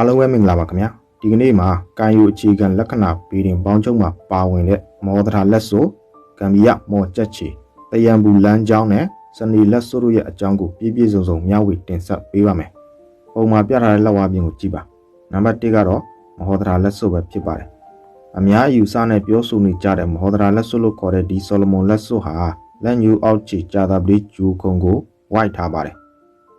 အားလုံးပဲမင်္ဂလာပါခင်ဗျာဒီကနေ့မှာကံယူအခြေခံလက္ခဏာဘေးတင်ပေါင်းချုပ်မှာပါဝင်တဲ့မောဒရာလက်ဆိုကံဘီယမော်ချက်ချီတယံဘူးလမ်းကြောင်းနဲ့စနေလက်ဆိုတို့ရဲ့အကြောင်းကိုပြည့်ပြည့်စုံစုံမျှဝေတင်ဆက်ပေးပါမယ်ပုံမှာပြထားတဲ့လက်ဝါးပြင်ကိုကြည့်ပါနံပါတ်1ကတော့မောဒရာလက်ဆိုပဲဖြစ်ပါတယ်အများအယူဆနဲ့ပြောဆိုနေကြတဲ့မောဒရာလက်ဆိုလို့ခေါ်တဲ့ဒီဆိုလမွန်လက်ဆိုဟာလက်ညူအောက်ချီကြာတာပလေးဂျူခုံကိုဝိုက်ထားပါတယ်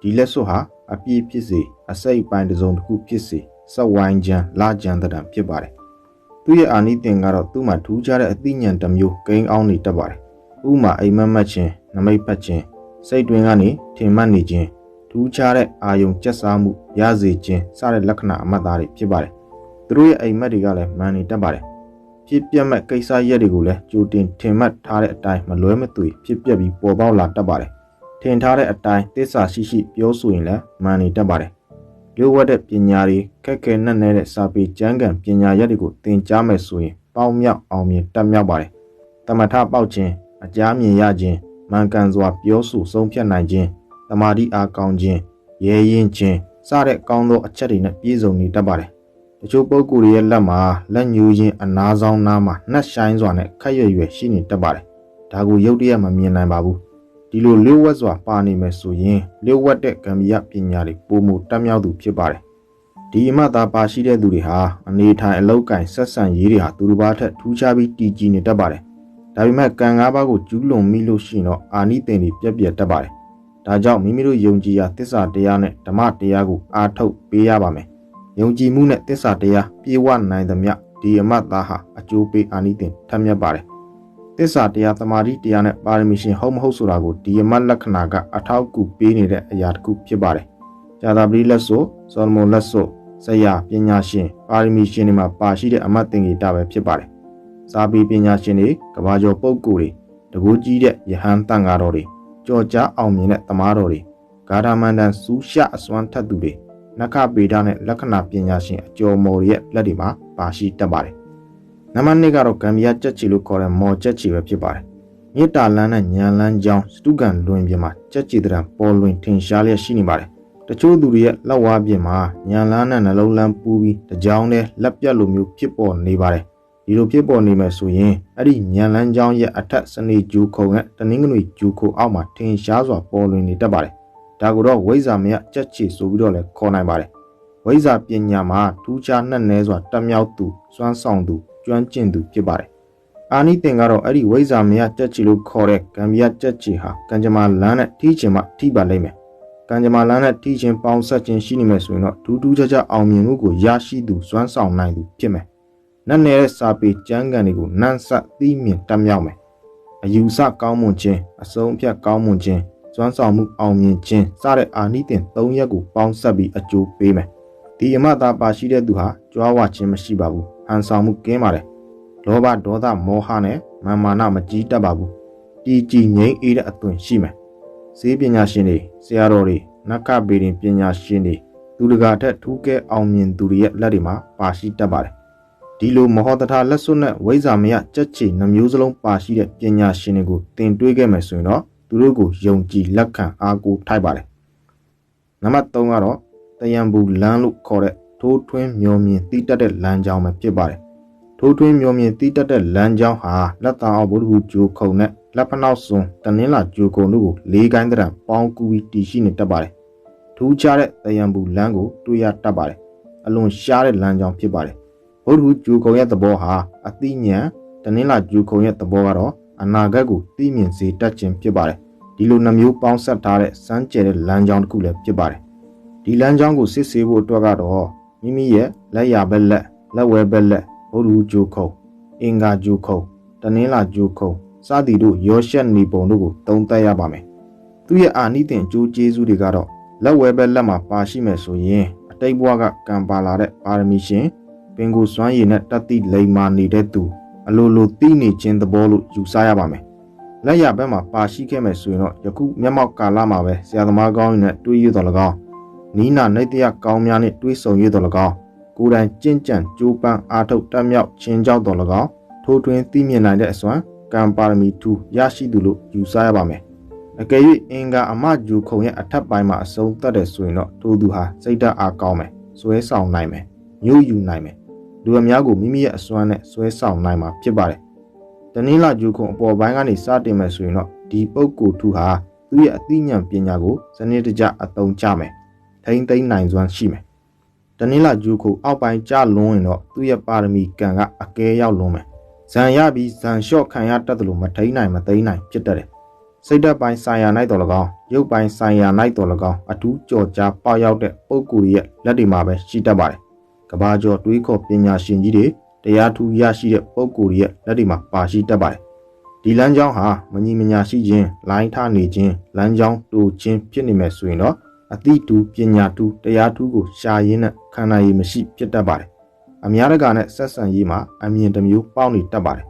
ဒီလက်ဆိုဟာအပြည့်ဖြစ်စေ အစိတ်ပိုင်းတစ်စုံတစ်ခုဖြစ်စေစက်ဝိုင်းချမ်းလာချမ်းတံဖြစ်ပါတယ်။သူ့ရဲ့အာနိသင်ကတော့သူ့မှာထူးခြားတဲ့အသိဉာဏ်တစ်မျိုးကိန်းအောင်နေတတ်ပါတယ်။ဥမာအိမ်မက်မက်ခြင်းနမိတ်ဖတ်ခြင်းစိတ်တွင်းကနေထင်မှတ်နေခြင်းထူးခြားတဲ့အာယုံကျက်စားမှုရစေခြင်းစတဲ့လက္ခဏာအမှတ်သားတွေဖြစ်ပါတယ်။သူတို့ရဲ့အိမ်မက်တွေကလည်းမှန်နေတတ်ပါတယ်။ဖြစ်ပြက်မဲ့ကိစ္စရက်တွေကိုလည်းကြိုတင်ထင်မှတ်ထားတဲ့အတိုင်းမလွဲမသွေဖြစ်ပျက်ပြီးပေါ်ပေါက်လာတတ်ပါတယ်။ထင်ထားတဲ့အတိုင်းသစ္စာရှိရှိပြောဆိုရင်လည်းမှန်နေတတ်ပါတယ် လျှို့ဝှက်တဲ့ပညာတွေခက်ခဲနှက်နေတဲ့စာပေကျမ်းဂန်ပညာရပ်တွေကိုသင်ကြားမယ်ဆိုရင်ပေါင်းမြောက်အောင်မြင်တတ်မြောက်ပါတယ်။တမထပေါက်ခြင်းအကြမ်းမြင်ရခြင်းမှန်ကန်စွာပြောဆိုဆုံးဖြတ်နိုင်ခြင်းတမာတိအားကောင်းခြင်းရဲရင်ခြင်းစတဲ့ကောင်းသောအချက်တွေနဲ့ပြည့်စုံနေတတ်ပါတယ်။တချို့ပုဂ္ဂိုလ်တွေရဲ့လက်မှာလက်ညှိုးခြင်းအနာဆောင်နားမှာနှက်ဆိုင်စွာနဲ့ခက်ရွယ်ရွယ်ရှိနေတတ်ပါတယ်။ဒါကိုရုပ်တရက်မမြင်နိုင်ပါဘူး။ ဒီလိုလျှို့ဝှက်စွာပါနေမယ်ဆိုရင်လျှို့ဝှက်တဲ့ကံမယပညာတွေပုံမှုတက်မြောက်သူဖြစ်ပါတယ်ဒီအမှသာပါရှိတဲ့သူတွေဟာအနေထိုင်အလောက်ကင်ဆက်ဆံရေးတွေဟာသူတို့ဘာထက်ထူးခြားပြီးတည်ကြည်နေတတ်ပါတယ်ဒါပေမဲ့ကံ၅ပါးကိုကျူးလွန်မိလို့ရှိရင်တော့အာနိသင်တွေပြက်ပြက်တတ်ပါတယ်ဒါကြောင့်မိမိတို့ယုံကြည်ရာသစ္စာတရားနဲ့ဓမ္မတရားကိုအားထုတ်ပေးရပါမယ်ယုံကြည်မှုနဲ့သစ္စာတရားပြေဝနိုင်သမျှဒီအမတ်သားဟာအကျိုးပေးအာနိသင်ထမ်းမြတ်ပါတယ် သစ္စာတရားသမာဓိတရားနဲ့ပါရမီရှင်ဟုတ်မဟုတ်ဆိုတာကိုဒီအမတ်လက္ခဏာကအထောက်အကူပေးနေတဲ့အရာတစ်ခုဖြစ်ပါတယ်။ဂျာတာပလီလက်ဆိုဆောလမွန်လက်ဆိုဆရာပညာရှင်ပါရမီရှင်တွေမှာပါရှိတဲ့အမတ်သင်္ကေတပဲဖြစ်ပါတယ်။စာပေပညာရှင်တွေကဘာကျော်ပုဂ္ဂိုလ်တွေတကူကြီးတဲ့ယဟန်တန်ဃာတော်တွေကြော်ကြားအောင်မြင်တဲ့တမားတော်တွေဂါထာမန္တန်စူးရှအစွမ်းထက်သူတွေနက္ခပေဒနဲ့လက္ခဏာပညာရှင်အကျော်မော်ရဲ့လက်တွေမှာပါရှိတတ်ပါတယ် နံပါတ်2ကတော့ဂမ်ဘီယာကြက်ချီလို့ခေါ်တဲ့မော်ကြက်ချီပဲဖြစ်ပါတယ်။မြေတာလန်းနဲ့ညံလန်းကြောင်းစတုကန်လွင်ပြင်မှာကြက်ချီတရံပေါ်လွင်ထင်ရှားလျက်ရှိနေပါတယ်။တချို့သူတွေရဲ့လက်ဝါးပြင်မှာညံလန်းနဲ့နှလုံးလန်းပူးပြီးတကြောင်နဲ့လက်ပြတ်လိုမျိုးဖြစ်ပေါ်နေပါတယ်။ဒီလိုဖြစ်ပေါ်နေမယ်ဆိုရင်အဲ့ဒီညံလန်းကြောင်းရဲ့အထက်စနေဂျူခုံနဲ့တနင်္ဂနွေဂျူခုအောက်မှာထင်ရှားစွာပေါ်လွင်နေတတ်ပါတယ်။ဒါကိုတော့ဝိဇ္ဇာမယကြက်ချီဆိုပြီးတော့လည်းခေါ်နိုင်ပါတယ်။ဝိဇ္ဇာပညာမှာထူးခြားနှက်နဲစွာတက်မြောက်သူစွမ်းဆောင်သူ ကျွမ်းကျင်သူဖြစ်ပါတယ်။အာနိသင်ကတော့အဲ့ဒီဝိဇာမယကြက်ချီလို့ခေါ်တဲ့ကံမြတ်ကြက်ချီဟာကံကြမ္မာလမ်းနဲ့ထိချင်မှထိပါလိမ့်မယ်။ကံကြမ္မာလမ်းနဲ့ထိချင်ပေါင်းဆက်ခြင်းရှိနေမယ်ဆိုရင်တော့ဒူးဒူးခြားခြားအောင်မြင်မှုကိုရရှိသူစွမ်းဆောင်နိုင်သူဖြစ်မယ်။နတ်နယ်ရဲ့စာပေကျမ်းဂန်တွေကိုနန်းဆက်သိမြင်တတ်မြောက်မယ်။အယူဆကောင်းမွန်ခြင်းအဆုံးဖြတ်ကောင်းမွန်ခြင်းစွမ်းဆောင်မှုအောင်မြင်ခြင်းစတဲ့အာနိသင်၃ရက်ကိုပေါင်းဆက်ပြီးအကျိုးပေးမယ်။ဒီအမသာပါရှိတဲ့သူဟာကြွားဝခြင်းမရှိပါဘူး ဟန်ဆောင်မှုကင်းပါတယ်လောဘဒေါသမောဟနဲ့မာမာနမကြီးတတ်ပါဘူးတည်ကြည်ငြိမ်းအေးတဲ့အသွင်ရှိမယ်ဈေးပညာရှင်တွေဆရာတော်တွေနက္ခပေရင်ပညာရှင်တွေသူတကာထက်ထူးကဲအောင်မြင်သူတွေရဲ့လက်တွေမှာပါရှိတတ်ပါတယ်ဒီလိုမဟောတထလက်စွပ်နဲ့ဝိဇ္ဇာမယကြက်ချေနှမျိုးစလုံးပါရှိတဲ့ပညာရှင်တွေကိုသင်တွေးခဲ့မယ်ဆိုရင်တော့သူတို့ကိုယုံကြည်လက်ခံအားကိုးထိုက်ပါတယ်နံပါတ်3ကတော့တယံဘူးလမ်းလို့ခေါ်တဲ့ ထိုးထွင်းမျောမြင်တိတက်တဲ့လမ်းကြောင်းပဲဖြစ်ပါတယ်။ထိုးထွင်းမျောမြင်တိတက်တဲ့လမ်းကြောင်းဟာလက်တံအောင်ဘုဒ္ဓဟူဂျိုခုံနဲ့လက်ဖနောက်စွန်တနင်္လာဂျိုခုံတို့ကိုလေးကိုင်းတရံပေါင်းကူပြီးတည်ရှိနေတတ်ပါတယ်။ထူးခြားတဲ့တယံဘူးလမ်းကိုတွေ့ရတတ်ပါတယ်။အလွန်ရှားတဲ့လမ်းကြောင်းဖြစ်ပါတယ်။ဘုဒ္ဓဟူဂျိုခုံရဲ့သဘောဟာအသိဉာဏ်တနင်္လာဂျိုခုံရဲ့သဘောကတော့အနာဂတ်ကိုသိမြင်စေတတ်ခြင်းဖြစ်ပါတယ်။ဒီလိုနှမျိုးပေါင်းဆက်ထားတဲ့စမ်းကြဲတဲ့လမ်းကြောင်းတစ်ခုလည်းဖြစ်ပါတယ်။ဒီလမ်းကြောင်းကိုစစ်ဆေးဖို့အတွက်ကတော့ မိမိရဲ့လက်ရဘက်လက်လက်ဝဲဘက်လက်ဘုရုဂျိုခုံအင်္ဂါဂျိုခုံတနင်္လာဂျိုခုံစသည်တို့ရောရှက်နေပုံတို့ကိုသုံးသပ်ရပါမယ်သူရဲ့အာနိသင်ကြိုးကျေးဇူးတွေကတော့လက်ဝဲဘက်လက်မှာပါရှိမယ်ဆိုရင်အတိတ်ဘဝကကံပါလာတဲ့ပါရမီရှင်ပင်ကိုစွမ်းရည်နဲ့တတ်သိလိမ္မာနေတဲ့သူအလိုလိုသိနေခြင်းသဘောလို့ယူဆရပါမယ်လက်ရဘက်မှာပါရှိခဲ့မယ်ဆိုရင်တော့ယခုမျက်မှောက်ကာလမှာပဲဆရာသမားကောင်းနဲ့တွေးရတော်၎င်း နီးနာနေတရကောင်းများနှင့်တွေးဆုံရတော်၎င်းကိုယ်တိုင်ကြင့်ကြံကြိုးပမ်းအားထုတ်တက်မြောက်ခြင်းကြောင့်တော်၎င်းထိုးထွင်းသိမြင်နိုင်တဲ့အစွမ်းကံပါရမီထူရရှိသူလို့ယူဆရပါမယ်အကယ်၍အင်္ဂါအမဂျူခုံရဲ့အထက်ပိုင်းမှာအဆုံးသတ်တယ်ဆိုရင်တော့ထိုသူဟာစိတ်ဓာတ်အားကောင်းမယ်ဆွဲဆောင်နိုင်မယ်ညှို့ယူနိုင်မယ်လူအများကိုမိမိရဲ့အစွမ်းနဲ့ဆွဲဆောင်နိုင်မှာဖြစ်ပါတယ်တနင်္လာဂျူခုံအပေါ်ပိုင်းကနေစတင်မယ်ဆိုရင်တော့ဒီပုဂ္ဂိုလ်ထူဟာသူ့ရဲ့အသိဉာဏ်ပညာကိုစနစ်တကျအသုံးချမယ် ထိမ့်သိမ့်နိုင်စွမ်းရှိမယ်တနင်္လာဂျူခုံအောက်ပိုင်းကျလွန်းရင်တော့သူ့ရဲ့ပါရမီကံကအကဲရောက်လွန်းမယ်ဇံရပြီးဇံလျှော့ခံရတတ်တယ်လို့မထိန်နိုင်မသိမ်းနိုင်ဖြစ်တတ်တယ်စိတ်ဓာတ်ပိုင်းဆိုင်ရာ၌တော်၎င်းရုပ်ပိုင်းဆိုင်ရာ၌တော်၎င်းအထူးကြော်ကြားပေါရောက်တဲ့ပုံကိုယ်ရဲ့လက်တွေမှာပဲရှိတတ်ပါတယ်။ကဘာကျော်တွေးခေါ်ပညာရှင်ကြီးတွေတရားထူးရရှိတဲ့ပုံကိုယ်ရဲ့လက်တွေမှာပါရှိတတ်ပါတယ်။ဒီလမ်းကြောင်းဟာမညီမညာရှိခြင်းလိုင်းထနေခြင်းလမ်းကြောင်းတူခြင်းဖြစ်နေမယ်ဆိုရင်တော့ အတိတူပညာတူတရားတူကိုရှာရင်းနဲ့ခန္ဓာရည်မရှိဖြစ်တတ်ပါတယ်။အများတကာနဲ့ဆက်ဆံရေးမှာအမြင်တစ်မျိုးပေါက်နေတတ်ပါတယ်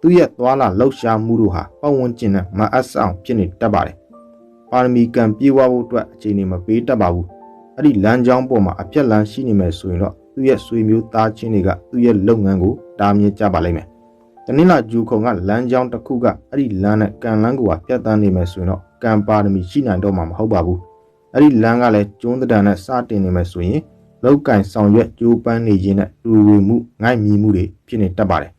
သူ့ရဲ့သွာလာလှုပ်ရှားမှုတို့ဟာပတ်ဝန်းကျင်နဲ့မအပ်ဆောင်ဖြစ်နေတတ်ပါတယ်။ပါရမီကံပြေဝဖို့အတွက်အခြေအနေမပေးတတ်ပါဘူး။အဲ့ဒီလမ်းကြောင်းပေါ်မှာအပြက်လန်းရှိနေမယ်ဆိုရင်တော့သူ့ရဲ့ဆွေမျိုးသားချင်းတွေကသူ့ရဲ့လုပ်ငန်းကိုတားမြစ်ကြပါလိမ့်မယ်။တနင်္လာဂျူခုံကလမ်းကြောင်းတစ်ခုကအဲ့ဒီလမ်းနဲ့ကံလန်းကိုပြတ်တန်းနေမယ်ဆိုရင်တော့ကံပါရမီရှိနိုင်တော့မှာမဟုတ်ပါဘူး။ အဲ့ဒီလမ်းကလည်းကျွန်းတံနဲ့စတင်နေမယ်ဆိုရင်လောက်ကင်ဆောင်ရွက်ကြိုးပမ်းနေခြင်းနဲ့တူဝေမှုငိုက်မြီမှုတွေဖြစ်နေတတ်ပါတယ်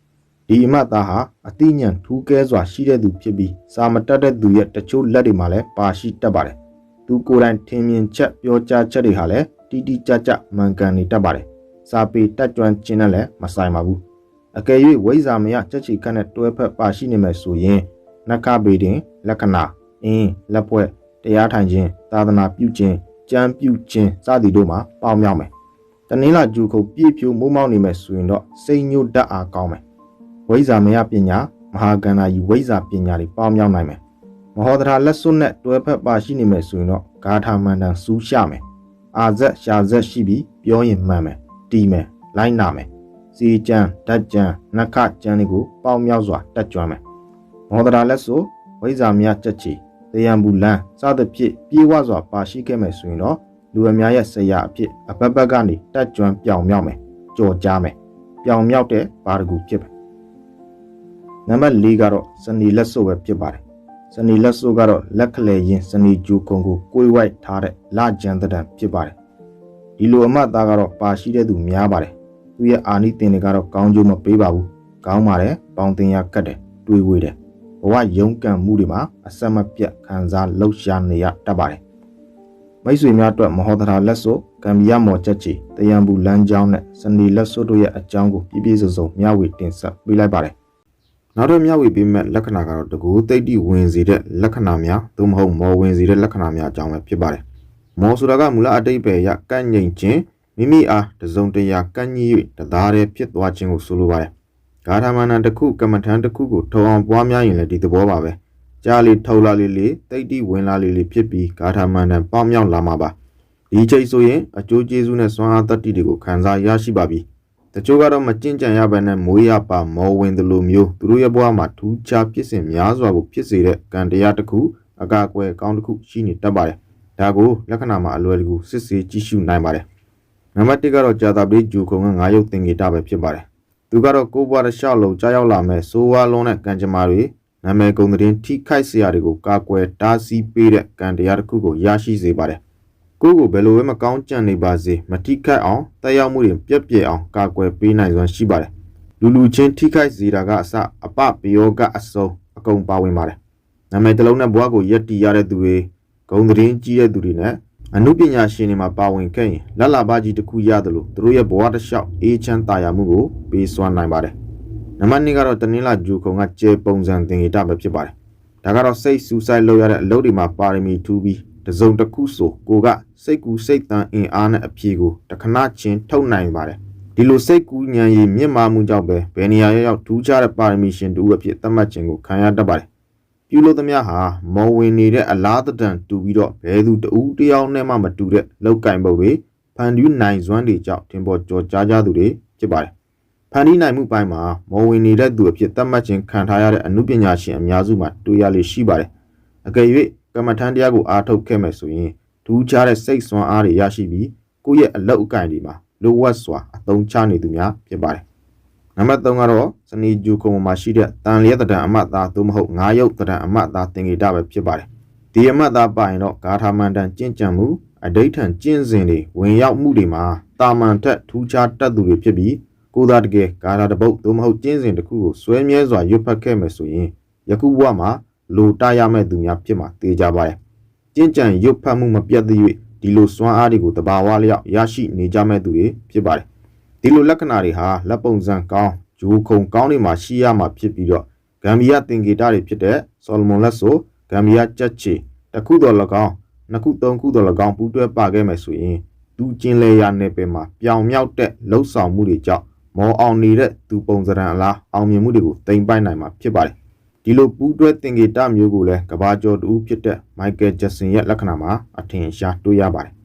ဒီအမတ်သားဟာအသိဉာဏ်ထူးကဲစွာရှိတဲ့သူဖြစ်ပြီးစာမတတ်တဲ့သူရဲ့တချို့လက်တွေမှာလည်းပါရှိတတ်ပါတယ်။သူကိုယ်တိုင်ထင်မြင်ချက်ပြောကြားချက်တွေဟာလည်းတီတီကြကြမှန်ကန်နေတတ်ပါတယ်။စာပေတက်ကြွခြင်းနဲ့လည်းမဆိုင်ပါဘူး။အကယ်၍ဝိဇာမယချက်ချီခတ်နဲ့တွဲဖက်ပါရှိနေမယ်ဆိုရင်နက္ခပေတင် လက္ခဏာအင်းလက်ပွဲ တရားထိုင်ခြင်းသာသနာပြုခြင်းကြံပြုခြင်းစသည်တို့မှာပေါင်းမြောက်မယ်။တနင်္လာဂျူခုပြည့်ဖြိုးမိုးမောက်နေမယ်ဆိုရင်တော့စိတ်ညှို့တတ်အားကောင်းမယ်ဝိဇာမယပညာမဟာကန္နာယီဝိဇာပညာတွေပေါင်းမြောက်နိုင်မယ်မဟောဒရာလက်စွပ်နဲ့တွဲဖက်ပါရှိနေမယ်ဆိုရင်တော့ဂါထာမန္တန်စူးရှမယ်အာဇက်ရှာဇက်ရှိပြီးပြောရင်မှန်မယ်တီးမယ်လိုက်နာမယ်စီကျန်းဓာတ်ကျန်းနက္ခကျန်းတွေကိုပေါင်းမြောက်စွာတက်ကြွမယ်မဟောဒရာလက်စွပ်ဝိဇာမယချက်ချီ တေယံဘူးလန်းစသဖြင့်ပြေးဝစွာပါရှိခဲ့မယ်ဆိုရင်တော့လူအများရဲ့ဆရာအဖြစ်အပတ်ပတ်ကနေတက်ကြွပြောင်မြောက်မယ်ကြော်ကြားမယ်ပြောင်မြောက်တဲ့ဘာတကူဖြစ်မယ်နံပါတ်၄ကတော့စနီလက်စုပ်ပဲဖြစ်ပါတယ်စနီလက်စုပ်ကတော့လက်ခလေရင်စနီဂျူကုံကိုကိုယ်ဝိုက်ထားတဲ့လကြံတံဖြစ်ပါတယ်ဒီလိုအမတ်သားကတော့ပါရှိတဲ့သူများပါတယ်သူရဲ့အာနိသင်တွေကတော့ကောင်းကျိုးမပေးပါဘူးကောင်းပါတယ်ပေါင်တင်ရကတ်တယ်တွေးဝေးတယ် ဘဝရုံးကန်မှုတွေမှာအဆက်မပြတ်ခံစားလှုပ်ရှားနေရတတ်ပါတယ်မိတ်ဆွေများအတွက်မဟောသရာလက်စုပ်ကံပြမော်ချက်ချီတယံဘူးလမ်းကြောင်းနဲ့စနီလက်စုပ်တို့ရဲ့အကြောင်းကိုပြည့်ပြည့်စုံစုံမျှဝေတင်ဆက်ပေးလိုက်ပါတယ်နောက်တော့မျှဝေပေးမဲ့လက္ခဏာကတော့တကူသိတိဝင်စေတဲ့လက္ခဏာများသို့မဟုတ်မော်ဝင်စေတဲ့လက္ခဏာများအကြောင်းပဲဖြစ်ပါတယ်။မော်ဆိုတာကမူလအတိတ်ပဲရကန့်ငိန်ခြင်းမိမိအားတစုံတရာကန့်ညှိ၍တသားတည်းဖြစ်သွားခြင်းကိုဆိုလိုပါတယ်။ ဂါထာမဏန်တစ်ခုကမ္မထန်တစ်ခုကိုထုံအောင်ပွားများရင်လည်းဒီသဘောပါပဲ။ကြားလေးထောက်လာလေးလေးသိတိဝင်လာလေးလေးဖြစ်ပြီးဂါထာမဏန်ပေါင်းမြောက်လာမှာပါ။ဒီချိန်ဆိုရင်အကျိုးကျေးဇူးနဲ့စွမ်းအားတတ္တိတွေကိုခံစားရရှိပါပြီ။တချို့ကတော့မကြင်ကြံရဘဲနဲ့မိုးရပါမောဝင်တယ်လို့မျိုးသူတို့ရဲ့ဘဝမှာထူးခြားဖြစ်စဉ်များစွာကိုဖြစ်စေတဲ့ကံတရားတစ်ခုအကာအကွယ်အကောင်းတစ်ခုရှိနေတတ်ပါတယ်။ဒါကိုလက္ခဏာမှာအလွယ်တကူစစ်ဆေးကြည့်ရှုနိုင်ပါတယ်။နံပါတ်1ကတော့ကြာတာပရိဂျူခုံကငါးရုပ်သင်္ကေတပဲဖြစ်ပါတယ်။ သူကတော့ကိုးဘွားတစ်လျှောက်လုံးကြားရောက်လာမဲ့ဆိုးဝါးလုံးတဲ့ကံကြမ္မာတွေနာမည်ကုန်တဲ့ထိခိုက်စရာတွေကိုကာကွယ်တားဆီးပေးတဲ့ကံတရားတစ်ခုကိုရရှိစေပါတယ်ကိုကိုဘယ်လိုပဲမကောင်းကြံ့နေပါစေမထိခိုက်အောင်တက်ရောက်မှုတွေပြက်ပြက်အောင်ကာကွယ်ပေးနိုင်စွမ်းရှိပါတယ်လူလူချင်းထိခိုက်စေတာကအစအပပယောကအစုံအကုန်ပါဝင်ပါတယ်နာမည်တစ်လုံးနဲ့ဘဝကိုယက်တီရတဲ့သူတွေဂုံသတင်းကြီးတဲ့သူတွေနဲ့ အမှုပညာရှင်တွေမှာပါဝင်ခဲ့ရင်လက်လာပါကြီးတစ်ခုရတယ်လို့သူတို့ရဲ့ဘဝတစ်လျှောက်အေးချမ်းသာယာမှုကိုပေးစွမ်းနိုင်ပါတယ်နံပါတ်2ကတော့တနင်္လာဂျူခုံကကျေပုံစံသင်္ကေတပဲဖြစ်ပါတယ်ဒါကတော့စိတ်စူးစိုက်လုပ်ရတဲ့အလုပ်တွေမှာပါရမီထူးပြီးတစုံတစ်ခုဆိုကိုကစိတ်ကူးစိတ်တန်အင်အားနဲ့အဖြေကိုတခဏချင်းထုတ်နိုင်ပါတယ်ဒီလိုစိတ်ကူးဉာဏ်ရည်မြင့်မာမှုကြောင့်ပဲဘယ်နေရာရောက်ထူးခြားတဲ့ပါရမီရှင်တူအဖြစ်သတ်မှတ်ခြင်းကိုခံရတတ်ပါတယ် ပြုလို့သမျှဟာမော်ဝင်နေတဲ့အလားတန်တူပြီးတော့ဘယ်သူတူတယောက်နဲ့မှမတူတဲ့လောက်ကင်ပုတ်တွေဖန်တီးနိုင်စွမ်းတွေကြောင့်ထင်ပေါ်ကြော်ကြားကြသူတွေဖြစ်ပါတယ်ဖန်တီးနိုင်မှုပိုင်းမှာမော်ဝင်နေတဲ့သူအဖြစ်သတ်မှတ်ခြင်းခံထားရတဲ့အမှုပညာရှင်အများစုမှာတွေ့ရလေရှိပါတယ်အကယ်၍ကမ္မထန်တရားကိုအားထုတ်ခဲ့မယ်ဆိုရင်ဒူးခြားတဲ့စိတ်ဆွမ်းအားတွေရရှိပြီးကိုယ့်ရဲ့အလောက်အကန့်တွေမှာလိုဝတ်စွာအသုံးချနေသူများဖြစ်ပါတယ် နံပါတ်3ကတော့စနီဂျူကုံမှာရှိတဲ့တန်လျက်တံအမတ်သားသို့မဟုတ်ငါးရုပ်တံအမတ်သားသင်္ကေတပဲဖြစ်ပါတယ်ဒီအမတ်သားပါရင်တော့ဂါထာမန္တန်ကျင့်ကြံမှုအဋိဋ္ဌံကျင့်စဉ်တွေဝင်ရောက်မှုတွေမှာတာမန်ထက်ထူးခြားတတ်သူတွေဖြစ်ပြီးကိုယ်သာတကယ်ဂါထာတစ်ပုဒ်သို့မဟုတ်ကျင့်စဉ်တစ်ခုကိုစွဲမြဲစွာရွတ်ဖတ်ခဲ့မယ်ဆိုရင်ယခုဘဝမှာလိုတရမဲ့သူများဖြစ်မှာသိကြပါတယ်ကျင့်ကြံရွတ်ဖတ်မှုမပြတ်သေး၍ဒီလိုစွမ်းအားတွေကိုတဘာဝလျောက်ရရှိနေကြမဲ့သူတွေဖြစ်ပါတယ် ဒီလိုလက္ခဏာတွေဟာလက်ပုံစံကောင်းဂျိုးခုံကောင်းတွေမှာရှိရမှာဖြစ်ပြီးတော့ဂမ်ဘီယာသင်္ကေတတွေဖြစ်တဲ့ဆော်လမွန်လက်ဆိုဂမ်ဘီယာကြက်ချေတစ်ခုတော်၎င်းနှစ်ခုသုံးခုတော်၎င်းပူးတွဲပါခဲ့မယ်ဆိုရင်သူကျင်လေရာနယ်ပယ်မှာပြောင်မြောက်တဲ့လှုပ်ဆောင်မှုတွေကြောင့်မောအောင်နေတဲ့သူပုံစံအလားအောင်မြင်မှုတွေကိုတင်ပိုက်နိုင်မှာဖြစ်ပါတယ်ဒီလိုပူးတွဲသင်္ကေတမျိုးကိုလည်းကဘာကျော်တူဖြစ်တဲ့မိုက်ကယ်ဂျက်ဆင်ရဲ့လက္ခဏာမှာအထင်ရှားတွေ့ရပါတယ်